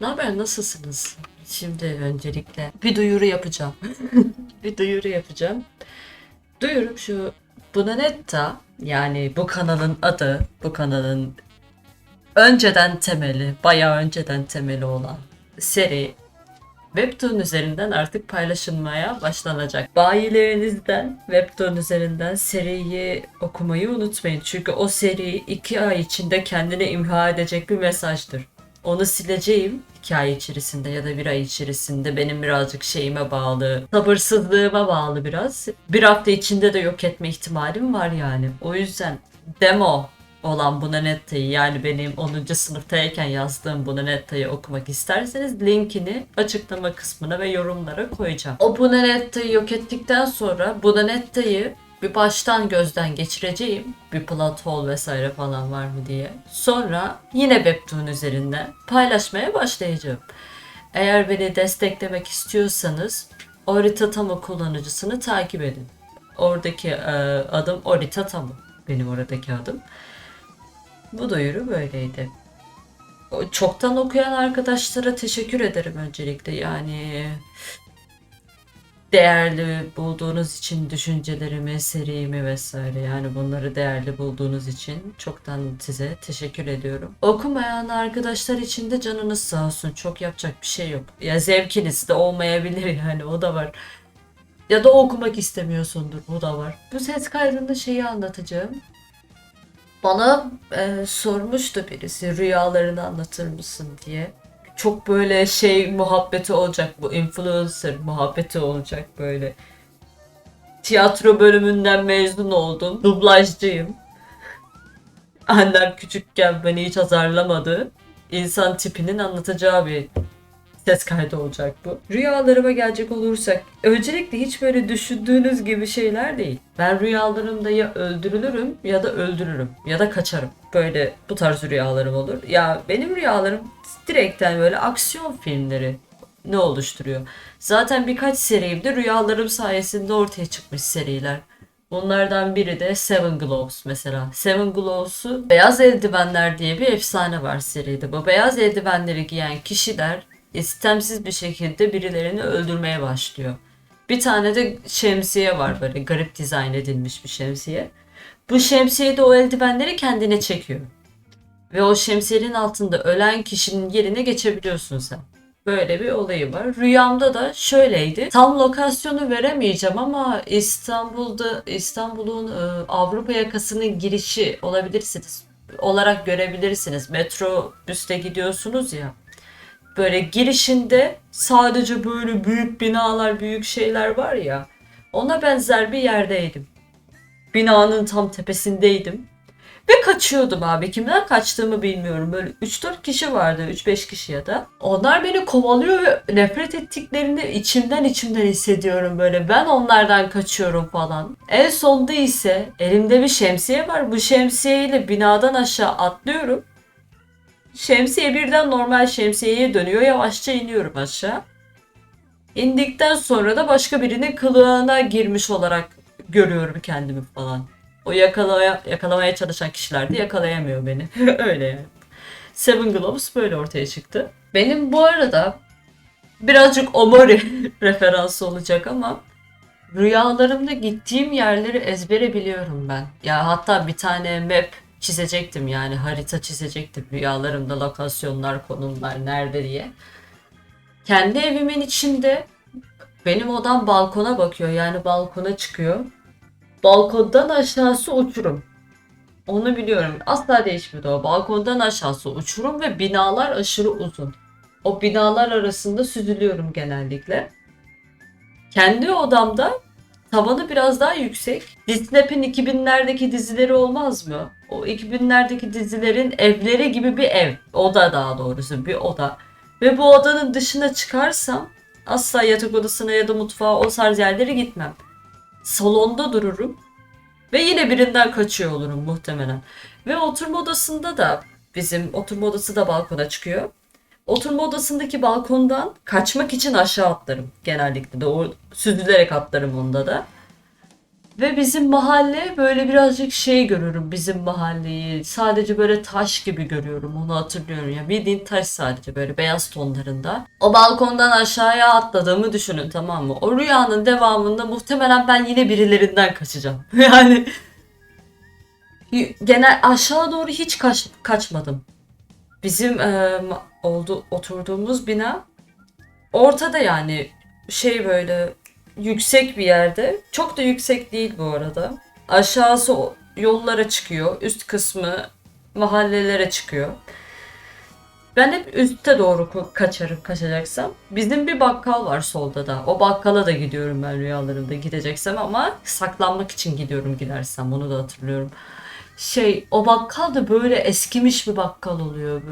Ne haber nasılsınız? Şimdi öncelikle bir duyuru yapacağım. bir duyuru yapacağım. Duyurum şu Bunanetta yani bu kanalın adı, bu kanalın önceden temeli, bayağı önceden temeli olan seri Webtoon üzerinden artık paylaşılmaya başlanacak. Bayilerinizden Webtoon üzerinden seriyi okumayı unutmayın. Çünkü o seri iki ay içinde kendini imha edecek bir mesajdır. Onu sileceğim iki ay içerisinde ya da bir ay içerisinde benim birazcık şeyime bağlı, sabırsızlığıma bağlı biraz. Bir hafta içinde de yok etme ihtimalim var yani. O yüzden demo olan Bunanetta'yı yani benim 10. sınıftayken yazdığım Bunanetta'yı okumak isterseniz linkini açıklama kısmına ve yorumlara koyacağım. O Bunanetta'yı yok ettikten sonra Bunanetta'yı bir baştan gözden geçireceğim. Bir plot hole vesaire falan var mı diye. Sonra yine Webtoon üzerinden paylaşmaya başlayacağım. Eğer beni desteklemek istiyorsanız Orita Tamo kullanıcısını takip edin. Oradaki e, adım Orita Tamo. Benim oradaki adım. Bu duyuru böyleydi. Çoktan okuyan arkadaşlara teşekkür ederim öncelikle. Yani değerli bulduğunuz için düşüncelerimi, serimi vesaire yani bunları değerli bulduğunuz için çoktan size teşekkür ediyorum. Okumayan arkadaşlar için de canınız sağ olsun. Çok yapacak bir şey yok. Ya zevkiniz de olmayabilir yani o da var. Ya da okumak istemiyorsundur bu da var. Bu ses kaydında şeyi anlatacağım. Bana e, sormuştu birisi rüyalarını anlatır mısın diye. Çok böyle şey muhabbeti olacak bu influencer muhabbeti olacak böyle. Tiyatro bölümünden mezun oldum. Dublajcıyım. Annem küçükken beni hiç azarlamadı. İnsan tipinin anlatacağı bir ses kaydı olacak bu. Rüyalarıma gelecek olursak öncelikle hiç böyle düşündüğünüz gibi şeyler değil. Ben rüyalarımda ya öldürülürüm ya da öldürürüm ya da kaçarım. Böyle bu tarz rüyalarım olur. Ya benim rüyalarım direkten böyle aksiyon filmleri ne oluşturuyor? Zaten birkaç serimde rüyalarım sayesinde ortaya çıkmış seriler. Bunlardan biri de Seven Gloves mesela. Seven Gloves'u Beyaz Eldivenler diye bir efsane var seride. Bu beyaz eldivenleri giyen kişiler istemsiz bir şekilde birilerini öldürmeye başlıyor. Bir tane de şemsiye var böyle garip dizayn edilmiş bir şemsiye. Bu şemsiye de o eldivenleri kendine çekiyor. Ve o şemsiyenin altında ölen kişinin yerine geçebiliyorsun sen. Böyle bir olayı var. Rüyamda da şöyleydi. Tam lokasyonu veremeyeceğim ama İstanbul'da İstanbul'un e, Avrupa yakasının girişi olabilirsiniz. Olarak görebilirsiniz. Metrobüste gidiyorsunuz ya. Böyle girişinde sadece böyle büyük binalar, büyük şeyler var ya. Ona benzer bir yerdeydim. Binanın tam tepesindeydim. Ve kaçıyordum abi. Kimden kaçtığımı bilmiyorum. Böyle 3-4 kişi vardı. 3-5 kişi ya da. Onlar beni kovalıyor ve nefret ettiklerini içimden içimden hissediyorum böyle. Ben onlardan kaçıyorum falan. En sonda ise elimde bir şemsiye var. Bu şemsiyeyle binadan aşağı atlıyorum. Şemsiye birden normal şemsiyeye dönüyor. Yavaşça iniyorum aşağı. İndikten sonra da başka birinin kılığına girmiş olarak görüyorum kendimi falan. O yakalaya, yakalamaya çalışan kişiler de yakalayamıyor beni. Öyle yani. Seven Gloves böyle ortaya çıktı. Benim bu arada birazcık Omori referansı olacak ama rüyalarımda gittiğim yerleri ezbere biliyorum ben. Ya hatta bir tane map çizecektim yani harita çizecektim rüyalarımda lokasyonlar, konumlar nerede diye. Kendi evimin içinde benim odam balkona bakıyor yani balkona çıkıyor. Balkondan aşağısı uçurum. Onu biliyorum. Asla değişmedi o. Balkondan aşağısı uçurum ve binalar aşırı uzun. O binalar arasında süzülüyorum genellikle. Kendi odamda tavanı biraz daha yüksek. Disney'in 2000'lerdeki dizileri olmaz mı? O 2000'lerdeki dizilerin evleri gibi bir ev. Oda daha doğrusu bir oda. Ve bu odanın dışına çıkarsam asla yatak odasına ya da mutfağa o tarz yerlere gitmem salonda dururum ve yine birinden kaçıyor olurum muhtemelen. Ve oturma odasında da bizim oturma odası da balkona çıkıyor. Oturma odasındaki balkondan kaçmak için aşağı atlarım genellikle de o süzülerek atlarım onda da. Ve bizim mahalle böyle birazcık şey görüyorum bizim mahalleyi. Sadece böyle taş gibi görüyorum onu hatırlıyorum. Ya bildiğin taş sadece böyle beyaz tonlarında. O balkondan aşağıya atladığımı düşünün tamam mı? O rüyanın devamında muhtemelen ben yine birilerinden kaçacağım. Yani genel aşağı doğru hiç kaç, kaçmadım. Bizim e, oldu oturduğumuz bina ortada yani şey böyle yüksek bir yerde. Çok da yüksek değil bu arada. Aşağısı yollara çıkıyor. Üst kısmı mahallelere çıkıyor. Ben hep üste doğru kaçarım kaçacaksam. Bizim bir bakkal var solda da. O bakkala da gidiyorum ben rüyalarımda gideceksem ama saklanmak için gidiyorum gidersem. Onu da hatırlıyorum. Şey o bakkal da böyle eskimiş bir bakkal oluyor.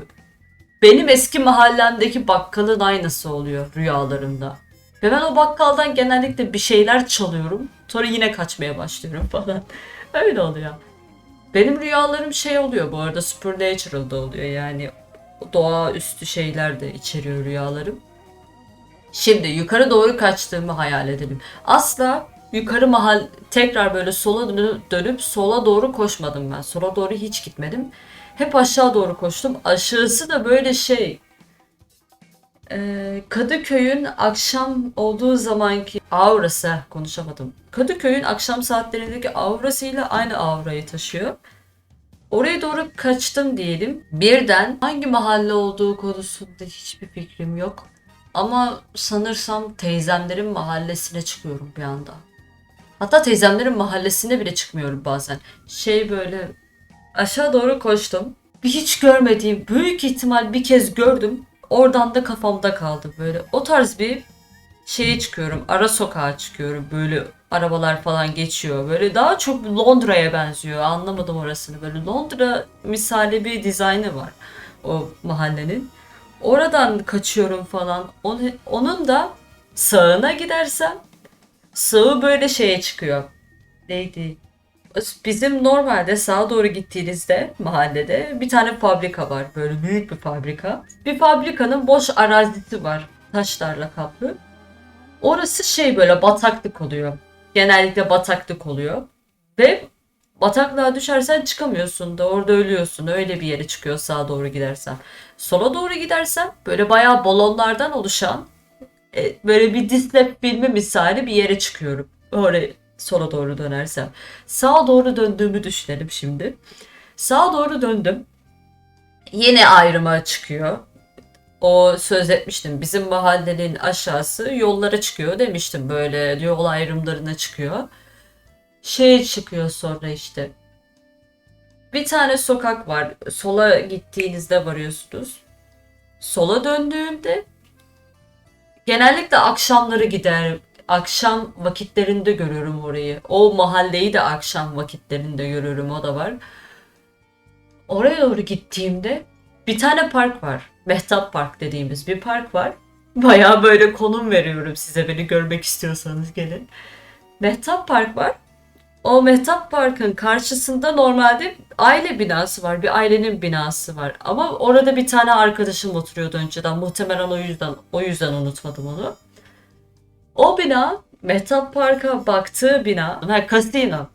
Benim eski mahallemdeki bakkalın aynısı oluyor rüyalarımda. Ve ben o bakkaldan genellikle bir şeyler çalıyorum. Sonra yine kaçmaya başlıyorum falan. Öyle oluyor. Benim rüyalarım şey oluyor bu arada Supernatural'da oluyor yani doğaüstü şeyler de içeriyor rüyalarım. Şimdi yukarı doğru kaçtığımı hayal edelim. Asla yukarı mahal tekrar böyle sola dönü- dönüp sola doğru koşmadım ben. Sola doğru hiç gitmedim. Hep aşağı doğru koştum. Aşağısı da böyle şey Kadıköy'ün akşam olduğu zamanki aurası konuşamadım. Kadıköy'ün akşam saatlerindeki aurasıyla aynı aurayı taşıyor. Oraya doğru kaçtım diyelim. Birden hangi mahalle olduğu konusunda hiçbir fikrim yok. Ama sanırsam teyzemlerin mahallesine çıkıyorum bir anda. Hatta teyzemlerin mahallesine bile çıkmıyorum bazen. Şey böyle aşağı doğru koştum. Bir hiç görmediğim büyük ihtimal bir kez gördüm. Oradan da kafamda kaldı böyle. O tarz bir şeye çıkıyorum. Ara sokağa çıkıyorum. Böyle arabalar falan geçiyor. Böyle daha çok Londra'ya benziyor. Anlamadım orasını. Böyle Londra misali bir dizaynı var o mahallenin. Oradan kaçıyorum falan. Onu- Onun da sağına gidersem sağı böyle şeye çıkıyor. Neydi? Bizim normalde sağa doğru gittiğinizde mahallede bir tane fabrika var. Böyle büyük bir fabrika. Bir fabrikanın boş arazisi var. Taşlarla kaplı. Orası şey böyle bataklık oluyor. Genellikle bataklık oluyor. Ve bataklığa düşersen çıkamıyorsun da orada ölüyorsun. Öyle bir yere çıkıyor sağa doğru gidersen. Sola doğru gidersen böyle bayağı balonlardan oluşan e, böyle bir Disney filmi misali bir yere çıkıyorum. Oraya sola doğru dönersem. Sağa doğru döndüğümü düşünelim şimdi. Sağa doğru döndüm. Yine ayrıma çıkıyor. O söz etmiştim. Bizim mahallenin aşağısı yollara çıkıyor demiştim. Böyle yol ayrımlarına çıkıyor. Şeye çıkıyor sonra işte. Bir tane sokak var. Sola gittiğinizde varıyorsunuz. Sola döndüğümde genellikle akşamları gider. Akşam vakitlerinde görüyorum orayı. O mahalleyi de akşam vakitlerinde görüyorum. O da var. Oraya doğru gittiğimde bir tane park var. Mehtap Park dediğimiz bir park var. Bayağı böyle konum veriyorum size beni görmek istiyorsanız gelin. Mehtap Park var. O Mehtap Park'ın karşısında normalde aile binası var. Bir ailenin binası var. Ama orada bir tane arkadaşım oturuyordu önceden. Muhtemelen o yüzden o yüzden unutmadım onu. O bina Mehtap Park'a baktığı bina, ha, kasino.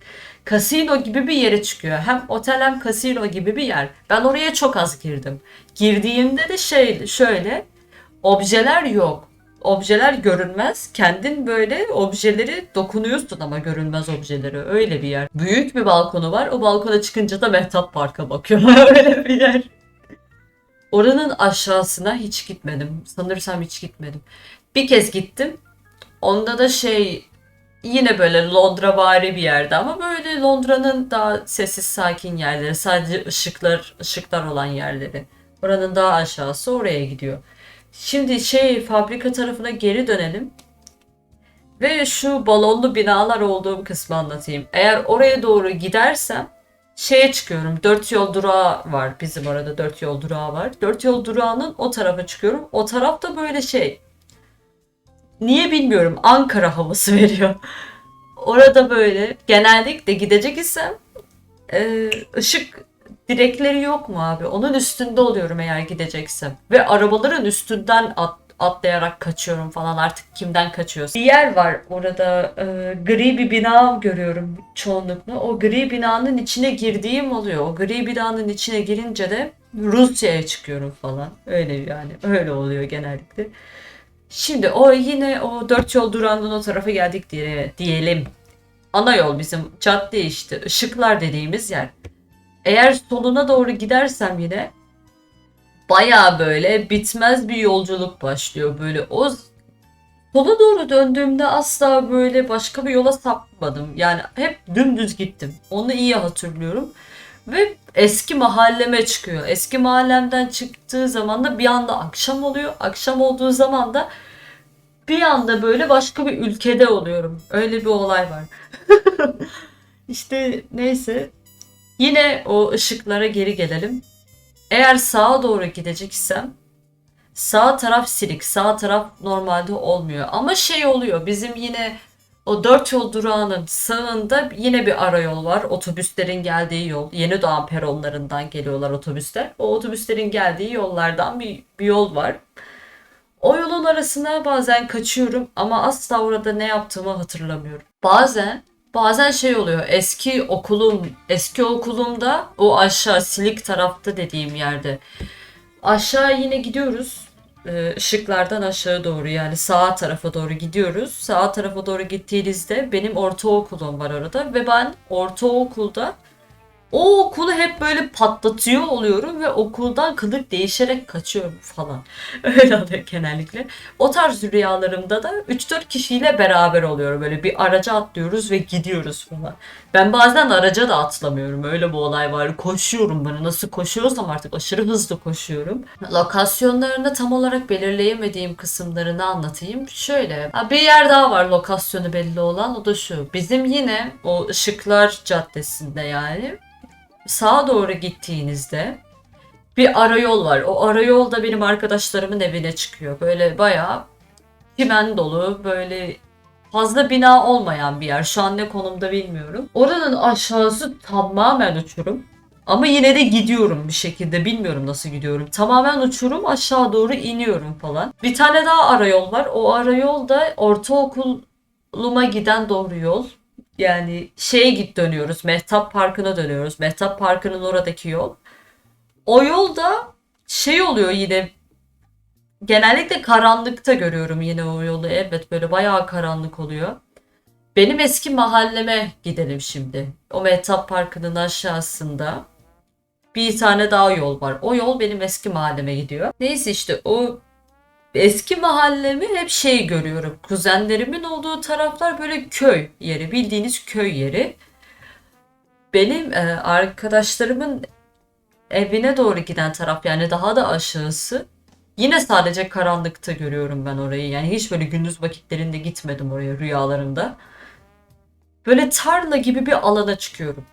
Kasino gibi bir yere çıkıyor. Hem otel hem kasino gibi bir yer. Ben oraya çok az girdim. Girdiğimde de şey şöyle objeler yok. Objeler görünmez. Kendin böyle objeleri dokunuyorsun ama görünmez objeleri. Öyle bir yer. Büyük bir balkonu var. O balkona çıkınca da Mehtap Park'a bakıyor. Öyle bir yer. Oranın aşağısına hiç gitmedim. Sanırsam hiç gitmedim. Bir kez gittim. Onda da şey yine böyle Londra vari bir yerde ama böyle Londra'nın daha sessiz sakin yerleri. Sadece ışıklar ışıklar olan yerleri. Oranın daha aşağısı oraya gidiyor. Şimdi şey fabrika tarafına geri dönelim. Ve şu balonlu binalar olduğum kısmı anlatayım. Eğer oraya doğru gidersem şeye çıkıyorum. Dört yol durağı var. Bizim arada dört yol durağı var. Dört yol durağının o tarafa çıkıyorum. O tarafta böyle şey. Niye bilmiyorum. Ankara havası veriyor. Orada böyle genellikle gidecek isem e, ışık direkleri yok mu abi? Onun üstünde oluyorum eğer gideceksem. Ve arabaların üstünden at, atlayarak kaçıyorum falan artık kimden kaçıyorsun. Bir yer var orada e, gri bir bina görüyorum çoğunlukla. O gri binanın içine girdiğim oluyor. O gri binanın içine girince de Rusya'ya çıkıyorum falan. Öyle yani öyle oluyor genellikle. Şimdi o yine o dört yol durağından o tarafa geldik diye diyelim. Ana yol bizim cadde işte ışıklar dediğimiz yer. Eğer soluna doğru gidersem yine baya böyle bitmez bir yolculuk başlıyor. Böyle o sola doğru döndüğümde asla böyle başka bir yola sapmadım. Yani hep dümdüz gittim. Onu iyi hatırlıyorum. Ve eski mahalleme çıkıyor. Eski mahallemden çıktığı zaman da bir anda akşam oluyor. Akşam olduğu zaman da bir anda böyle başka bir ülkede oluyorum. Öyle bir olay var. işte neyse. Yine o ışıklara geri gelelim. Eğer sağa doğru gideceksem sağ taraf silik. Sağ taraf normalde olmuyor. Ama şey oluyor. Bizim yine o dört yol durağının sağında yine bir ara yol var. Otobüslerin geldiği yol. Yeni doğan peronlarından geliyorlar otobüsler. O otobüslerin geldiği yollardan bir, bir yol var. O yolun arasına bazen kaçıyorum ama asla orada ne yaptığımı hatırlamıyorum. Bazen bazen şey oluyor. Eski okulum, eski okulumda o aşağı silik tarafta dediğim yerde. Aşağı yine gidiyoruz. Ee, ışıklardan aşağı doğru yani sağ tarafa doğru gidiyoruz. Sağ tarafa doğru gittiğinizde benim ortaokulum var orada ve ben ortaokulda o okulu hep böyle patlatıyor oluyorum ve okuldan kılık değişerek kaçıyorum falan. Öyle oluyor genellikle. O tarz rüyalarımda da 3-4 kişiyle beraber oluyorum. Böyle bir araca atlıyoruz ve gidiyoruz falan. Ben bazen araca da atlamıyorum. Öyle bir olay var. Koşuyorum böyle. Nasıl koşuyorsam artık aşırı hızlı koşuyorum. Lokasyonlarını tam olarak belirleyemediğim kısımlarını anlatayım. Şöyle. Bir yer daha var lokasyonu belli olan. O da şu. Bizim yine o Işıklar Caddesi'nde yani sağa doğru gittiğinizde bir arayol var. O arayol da benim arkadaşlarımın evine çıkıyor. Böyle bayağı çimen dolu, böyle fazla bina olmayan bir yer. Şu an ne konumda bilmiyorum. Oranın aşağısı tamamen uçurum. Ama yine de gidiyorum bir şekilde. Bilmiyorum nasıl gidiyorum. Tamamen uçurum aşağı doğru iniyorum falan. Bir tane daha arayol var. O arayol da ortaokuluma giden doğru yol. Yani şeye git dönüyoruz. Mehtap Parkı'na dönüyoruz. Mehtap Parkı'nın oradaki yol. O yolda şey oluyor yine genellikle karanlıkta görüyorum yine o yolu. Evet böyle bayağı karanlık oluyor. Benim eski mahalleme gidelim şimdi. O Mehtap Parkı'nın aşağısında bir tane daha yol var. O yol benim eski mahalleme gidiyor. Neyse işte o eski mahallemi hep şey görüyorum. Kuzenlerimin olduğu taraflar böyle köy yeri. Bildiğiniz köy yeri. Benim e, arkadaşlarımın evine doğru giden taraf yani daha da aşağısı. Yine sadece karanlıkta görüyorum ben orayı. Yani hiç böyle gündüz vakitlerinde gitmedim oraya rüyalarımda. Böyle tarla gibi bir alana çıkıyorum.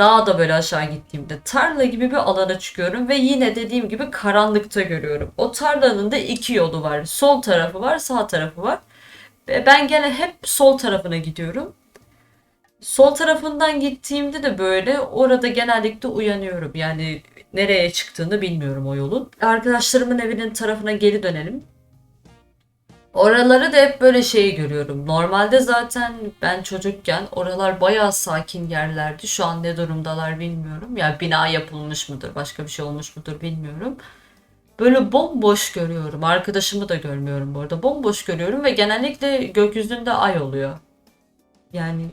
Daha da böyle aşağı gittiğimde tarla gibi bir alana çıkıyorum ve yine dediğim gibi karanlıkta görüyorum. O tarlanın da iki yolu var. Sol tarafı var, sağ tarafı var. Ve ben gene hep sol tarafına gidiyorum. Sol tarafından gittiğimde de böyle orada genellikle uyanıyorum. Yani nereye çıktığını bilmiyorum o yolun. Arkadaşlarımın evinin tarafına geri dönelim. Oraları da hep böyle şey görüyorum. Normalde zaten ben çocukken oralar bayağı sakin yerlerdi. Şu an ne durumdalar bilmiyorum. Ya yani bina yapılmış mıdır, başka bir şey olmuş mudur bilmiyorum. Böyle bomboş görüyorum. Arkadaşımı da görmüyorum bu arada. Bomboş görüyorum ve genellikle gökyüzünde ay oluyor. Yani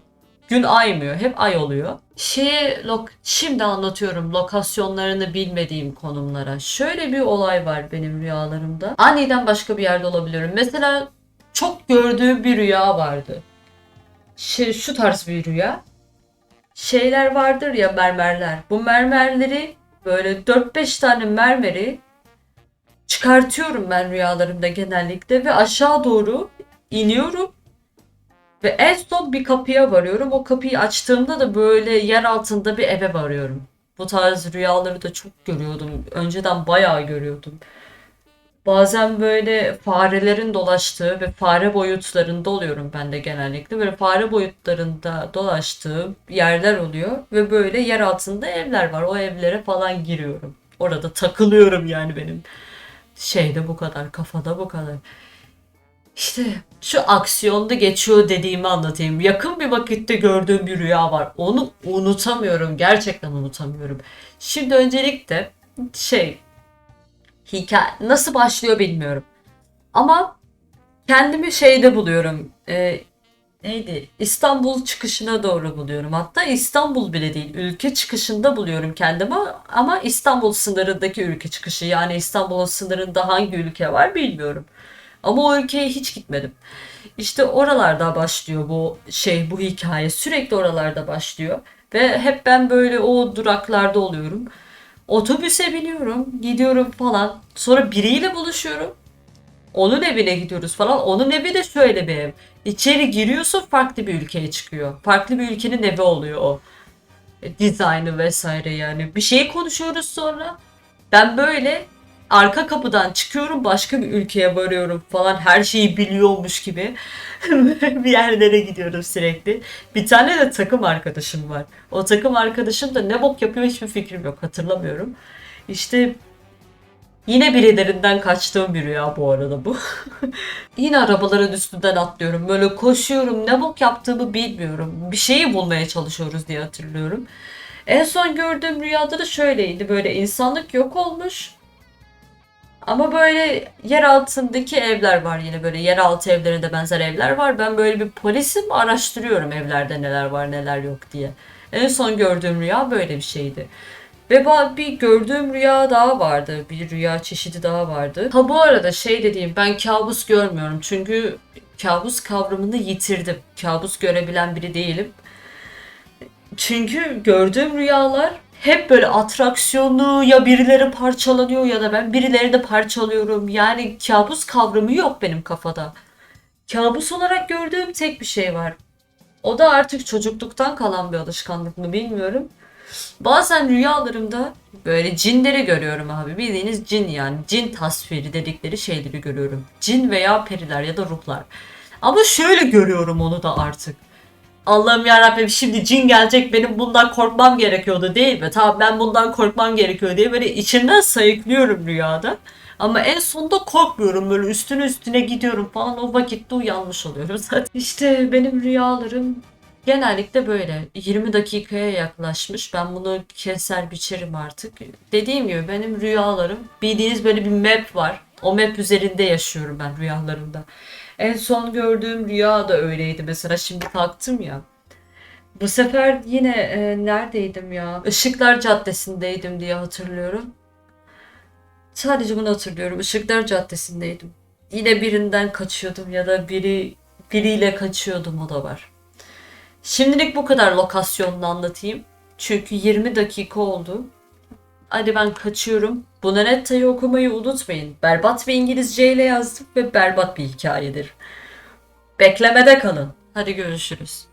gün aymıyor. Hep ay oluyor. Lok şimdi anlatıyorum lokasyonlarını bilmediğim konumlara. Şöyle bir olay var benim rüyalarımda. Aniden başka bir yerde olabiliyorum. Mesela çok gördüğüm bir rüya vardı. Şey, şu tarz bir rüya. Şeyler vardır ya mermerler. Bu mermerleri böyle 4-5 tane mermeri çıkartıyorum ben rüyalarımda genellikle ve aşağı doğru iniyorum ve en son bir kapıya varıyorum. O kapıyı açtığımda da böyle yer altında bir eve varıyorum. Bu tarz rüyaları da çok görüyordum. Önceden bayağı görüyordum. Bazen böyle farelerin dolaştığı ve fare boyutlarında oluyorum ben de genellikle. Böyle fare boyutlarında dolaştığı yerler oluyor ve böyle yer altında evler var. O evlere falan giriyorum. Orada takılıyorum yani benim şeyde bu kadar, kafada bu kadar. İşte şu aksiyonda geçiyor dediğimi anlatayım. Yakın bir vakitte gördüğüm bir rüya var. Onu unutamıyorum. Gerçekten unutamıyorum. Şimdi öncelikle şey hikaye nasıl başlıyor bilmiyorum. Ama kendimi şeyde buluyorum. Ee, neydi? İstanbul çıkışına doğru buluyorum. Hatta İstanbul bile değil. Ülke çıkışında buluyorum kendimi ama İstanbul sınırındaki ülke çıkışı. Yani İstanbul'un sınırında hangi ülke var bilmiyorum. Ama o ülkeye hiç gitmedim. İşte oralarda başlıyor bu şey, bu hikaye. Sürekli oralarda başlıyor. Ve hep ben böyle o duraklarda oluyorum. Otobüse biniyorum, gidiyorum falan. Sonra biriyle buluşuyorum. Onun evine gidiyoruz falan. Onun evi de şöyle bir ev. İçeri giriyorsun farklı bir ülkeye çıkıyor. Farklı bir ülkenin evi oluyor o. E, Dizaynı vesaire yani. Bir şey konuşuyoruz sonra. Ben böyle arka kapıdan çıkıyorum başka bir ülkeye varıyorum falan her şeyi biliyormuş gibi bir yerlere gidiyorum sürekli. Bir tane de takım arkadaşım var. O takım arkadaşım da ne bok yapıyor hiçbir fikrim yok hatırlamıyorum. İşte yine birilerinden kaçtığım bir rüya bu arada bu. yine arabaların üstünden atlıyorum. Böyle koşuyorum ne bok yaptığımı bilmiyorum. Bir şeyi bulmaya çalışıyoruz diye hatırlıyorum. En son gördüğüm rüyada da şöyleydi. Böyle insanlık yok olmuş. Ama böyle yer altındaki evler var yine böyle yeraltı evlerine de benzer evler var. Ben böyle bir polisim araştırıyorum evlerde neler var neler yok diye. En son gördüğüm rüya böyle bir şeydi. Ve bir gördüğüm rüya daha vardı. Bir rüya çeşidi daha vardı. Ha bu arada şey dediğim ben kabus görmüyorum. Çünkü kabus kavramını yitirdim. Kabus görebilen biri değilim. Çünkü gördüğüm rüyalar hep böyle atraksiyonlu ya birileri parçalanıyor ya da ben birilerini parçalıyorum. Yani kabus kavramı yok benim kafada. Kabus olarak gördüğüm tek bir şey var. O da artık çocukluktan kalan bir alışkanlık mı bilmiyorum. Bazen rüyalarımda böyle cinleri görüyorum abi. Bildiğiniz cin yani. Cin tasviri dedikleri şeyleri görüyorum. Cin veya periler ya da ruhlar. Ama şöyle görüyorum onu da artık. Allah'ım yarabbim şimdi cin gelecek benim bundan korkmam gerekiyordu değil mi? Tamam ben bundan korkmam gerekiyor diye böyle içimden sayıklıyorum rüyada. Ama en sonunda korkmuyorum böyle üstüne üstüne gidiyorum falan o vakitte uyanmış oluyorum zaten. İşte benim rüyalarım genellikle böyle 20 dakikaya yaklaşmış. Ben bunu keser biçerim artık. Dediğim gibi benim rüyalarım bildiğiniz böyle bir map var. O map üzerinde yaşıyorum ben rüyalarımda. En son gördüğüm rüya da öyleydi. Mesela şimdi kalktım ya. Bu sefer yine e, neredeydim ya? Işıklar Caddesi'ndeydim diye hatırlıyorum. Sadece bunu hatırlıyorum. Işıklar Caddesi'ndeydim. Yine birinden kaçıyordum ya da biri biriyle kaçıyordum o da var. Şimdilik bu kadar lokasyonunu anlatayım. Çünkü 20 dakika oldu. Hadi ben kaçıyorum. Bunanetta'yı okumayı unutmayın. Berbat bir İngilizce ile yazdım ve berbat bir hikayedir. Beklemede kalın. Hadi görüşürüz.